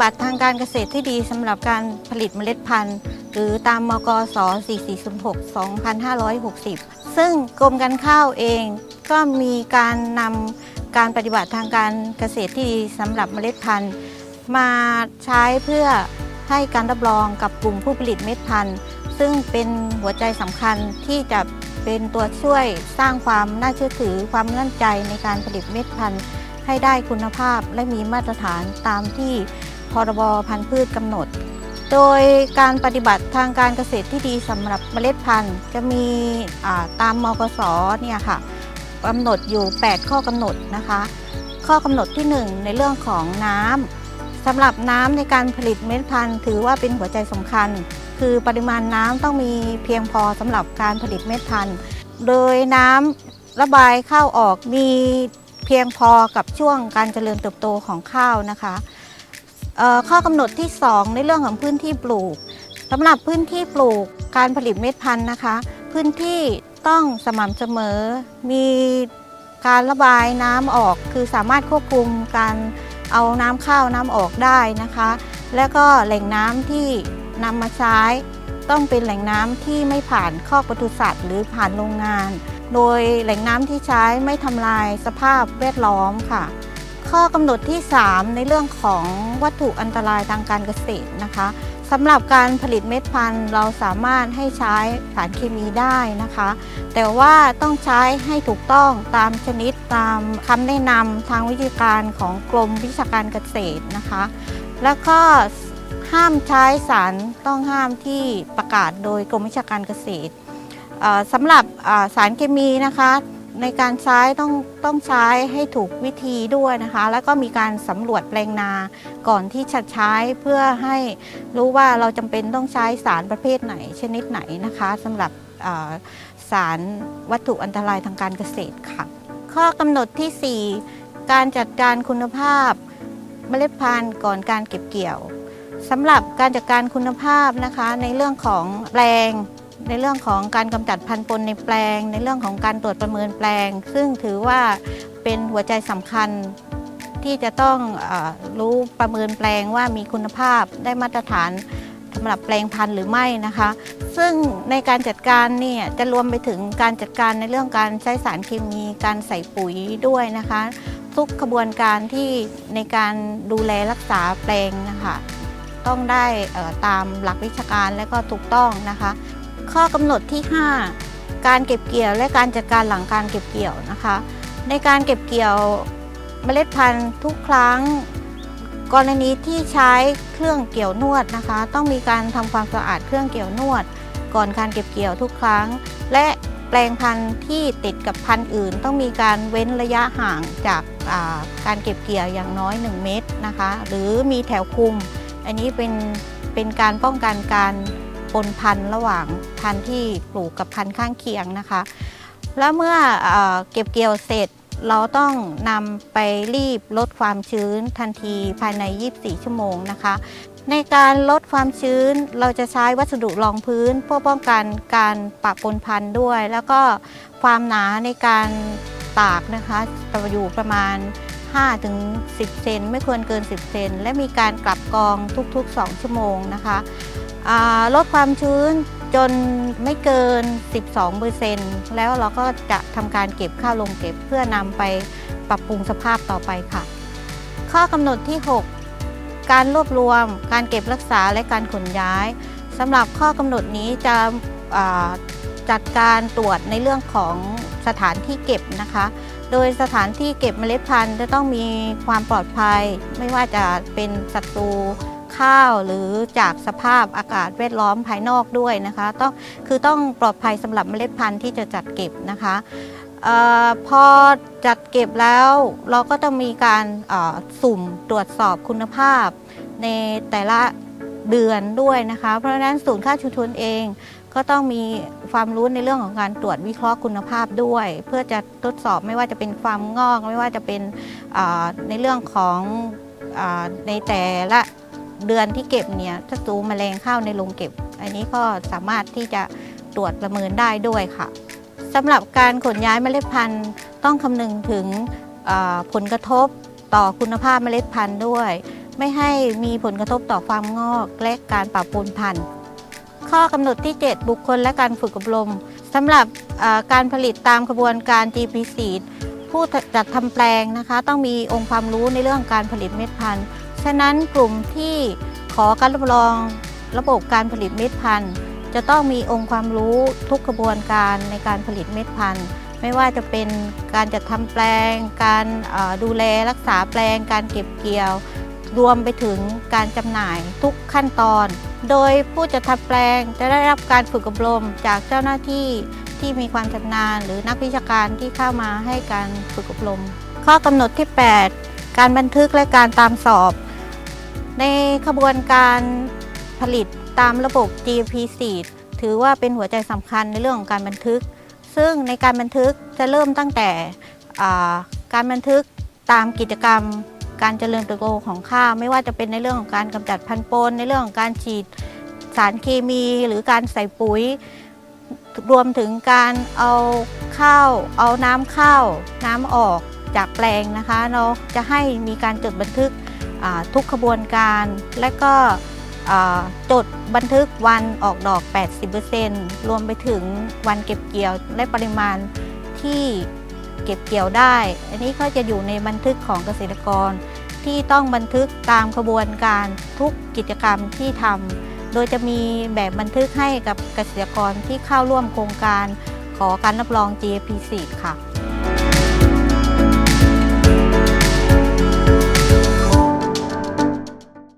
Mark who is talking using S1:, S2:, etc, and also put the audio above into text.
S1: ฏิบัติทางการเกษตรที่ดีสำหรับการผลิตเมล็ดพันธุ์ หรือตามมกส 4406 2560 ซึ่งกรมการข้าวเองก็มีการนำการปฏิบัติทางการเกษตรที่ดีสำหรับเมล็ดพันธุ์ มาใช้เพื่อให้การรับรองกับกลุ่มผู้ผลิตเมล็ดพันธุ์ ซึ่งเป็นหัวใจสำคัญที่จะเป็นตัวช่วยสร้างความน่าเชื่อถือความมั่นใจในการผลิตเม็ดพันธุ์ให้ได้คุณภาพและมีมาตรฐานตามที่ พรบพันธุ์พืชกำหนด โดยการปฏิบัติทางการเกษตรที่ดีสำหรับเมล็ดพันธุ์ จะมีตามมกสเนี่ยค่ะกำหนดอยู่ 8 ข้อกำหนดนะคะ ข้อกำหนดที่ 1 ในเรื่องของน้ำสำหรับน้ำในการผลิตเมล็ดพันธุ์ ถือว่าเป็นหัวใจสำคัญ คือปริมาณน้ำต้องมีเพียงพอสำหรับการผลิตเมล็ดพันธุ์ โดยน้ำระบายเข้าออกมีเพียงพอกับช่วงการเจริญเติบโตของข้าวนะคะ ข้อกำหนดที่ 2 ในเรื่องของพื้นที่ปลูกสำหรับพื้นที่ปลูกการผลิตเม็ดพันธุ์นะคะ พื้นที่ต้องสม่ำเสมอ มีการระบายน้ำออก คือสามารถควบคุมการเอาน้ำเข้าน้ำออกได้นะคะ แล้วก็แหล่งน้ำที่นำมาใช้ ต้องเป็นแหล่งน้ำที่ไม่ผ่านคอกปศุสัตว์ หรือผ่านโรงงาน โดยแหล่งน้ำที่ใช้ไม่ทำลายสภาพแวดล้อมค่ะ ข้อกำหนดที่ 3 ในเรื่องของวัตถุอันตรายทางการเกษตรนะคะสำหรับการผลิตเม็ดพันธุ์เราสามารถให้ใช้สารเคมีได้นะคะ แต่ว่าต้องใช้ให้ถูกต้องตามชนิดตามคำแนะนำทางวิธีการของกรมวิชาการเกษตรนะคะ แล้วก็ห้ามใช้สารต้องห้ามที่ประกาศโดยกรมวิชาการเกษตรสำหรับสารเคมีนะคะ ในการใช้ต้องต้องใช้ให้ถูกวิธีด้วยนะคะ แล้วก็มีการสำรวจแปลงนาก่อนที่จะใช้เพื่อให้รู้ว่าเราจำเป็นต้องใช้สารประเภทไหน ชนิดไหนนะคะสำหรับสารวัตถุอันตรายทางการเกษตรค่ะ ข้อกำหนดทีสี่4 การจัดการคุณภาพเมล็ดพันธุ์ก่อนการเก็บเกี่ยวสำหรับการจัดการคุณภาพนะคะในเรื่องของแปลง ในเรื่องของการกำจัดพันธุ์ปนในแปลง ในเรื่องของการตรวจประเมินแปลง ซึ่งถือว่าเป็นหัวใจสำคัญที่จะต้องอรู้ประเมินแปลงว่ามีคุณภาพได้มาตรฐานสำหรับแปลงพันธุ์หรือไม่นะคะ ซึ่งในการจัดการเนี่ยจะรวมไปถึงการจัดการในเรื่องการใช้สารเคมีการใส่ปุ๋ยด้วยนะคะ ทุกขบวนการที่ในการดูแลรักษาแปลงนะคะ ต้องได้ตามหลักวิชาการและก็ถูกต้องนะคะ ข้อกำหนดที่ 5 การเก็บเกี่ยวและการจัดการหลังการเก็บเกี่ยวนะคะ ในการเก็บเกี่ยวเมล็ดพันธุ์ทุกครั้ง กรณีที่ใช้เครื่องเกี่ยวนวดนะคะ ต้องมีการทำความสะอาดเครื่องเกี่ยวนวด ก่อนการเก็บเกี่ยวทุกครั้ง และแปลงพันธุ์ที่ติดกับพันธุ์อื่น ต้องมีการเว้นระยะห่างจากาการเก็บเกี่ยวอย่างน้อย 1 เมตรนะคะ หรือมีแถวคุม อันนี้เป็นเป็นการป้องกันการ ปนพันธุ์ระหว่างพันธุ์ที่ปลูกกับพันธุ์ข้างเคียงนะคะ แล้วเมื่อเอเก็บเกี่ยวเสร็จเราต้องนำไปรีบลดความชื้นทันทีภายใน 24 ชั่วโมงนะคะ ในการลดความชื้นเราจะใช้วัสดุรองพื้นเพื่อป้องกันการปะปนพันธุ์ด้วย แล้วก็ความหนาในการตากนะคะจะอยู่ประมาณ 5-10 เซนไม่ควรเกิน 10 เซนและมีการกลับกองทุกๆ 2 ชั่วโมงนะคะ ลดความชื้นจนไม่เกิน 12%แล้วเราก็จะทำการเก็บข้าวลงเก็บเพื่อนำไปปรับปรุงสภาพต่อไปค่ะ ข้อกำหนดที่ 6 การรวบรวม การเก็บรักษาและการขนย้ายสำหรับข้อกำหนดนี้จะจัดการตรวจในเรื่องของสถานที่เก็บนะคะ โดยสถานที่เก็บเมล็ดพันธุ์จะต้องมีความปลอดภัย ไม่ว่าจะเป็นศัตรู ข้าวหรือจากสภาพอากาศแวดล้อมภายนอกด้วยนะคะต้องคือต้องปลอดภัยสำหรับเมล็ดพันธุ์ที่จะจัดเก็บนะคะออพอจัดเก็บแล้วเราก็ต้องมีการออสุ่มตรวจสอบคุณภาพในแต่ละเดือนด้วยนะคะ เพราะฉะนั้นศูนย์ข้าชุมชนเองก็ต้องมีความรู้ในเรื่องของการตรวจวิเคราะห์คุณภาพด้วย เพื่อจะทดสอบไม่ว่าจะเป็นความงอก ไม่ว่าจะเป็นในเรื่องของอในแต่ละ เดือนที่เก็บเนี่ยถ้าสูแมลงเข้าในโรงเก็บ อันนี้ก็สามารถที่จะตรวจประเมินได้ด้วยค่ะสำหรับการขนย้ายเมล็ดพันธุ์ต้องคำนึงถึงผลกระทบต่อคุณภาพเมล็ดพันธุ์ด้วย ไม่ให้มีผลกระทบต่อความงอกและการปรับปรุงพันธุ์ข้อกำหนดที่ 7 บุคคลและการฝึกอบรมสำหรับการผลิตตามกระบวนการ GPC ผู้จัดทำแปลงนะคะ ต้องมีองค์ความรู้ในเรื่องการผลิตเม็ดพันธุ์ ฉะนั้นกลุ่มที่ขอการรับรองระบบการผลิตเม็ดพันธุ์จะต้องมีองค์ความรู้ทุกกระบวนการในการผลิตเม็ดพันธุ์ไม่ว่าจะเป็นการจัดทำแปลง การดูแลรักษาแปลง การเก็บเกี่ยว รวมไปถึงการจำหน่ายทุกขั้นตอน โดยผู้จัดทำแปลงจะได้รับการฝึกอบรมจากเจ้าหน้าที่ที่มีความชำนาญ หรือนักวิชาการที่เข้ามาให้การฝึกอบรม ข้อกำหนดที่ 8 การบันทึกและการตามสอบ ในขบวนการผลิตตามระบบ GMP 4 ถือว่าเป็นหัวใจสำคัญในเรื่องของการบันทึก ซึ่งในการบันทึกจะเริ่มตั้งแต่การบันทึกตามกิจกรรม การเจริญเติบโตของข้าวไม่ว่าจะเป็นในเรื่องของการกำจัดพันธุ์ปนในเรื่องของการฉีดสารเคมีหรือการใส่ปุ๋ย รวมถึงการเอาข้าวเอาน้ำข้าวน้ำออกจากแปลงนะคะ เราจะให้มีการจดบันทึก ทุกขบวนการ และก็จดบันทึกวันออกดอก 80%รวมไปถึงวันเก็บเกี่ยวและปริมาณที่เก็บเกี่ยวได้ อันนี้ก็จะอยู่ในบันทึกของเกษตรกร ที่ต้องบันทึกตามขบวนการทุกกิจกรรมที่ทำโดยจะมีแบบบันทึกให้กับเกษตรกรที่เข้าร่วมโครงการขอการรับรอง GAP 4ค่ะ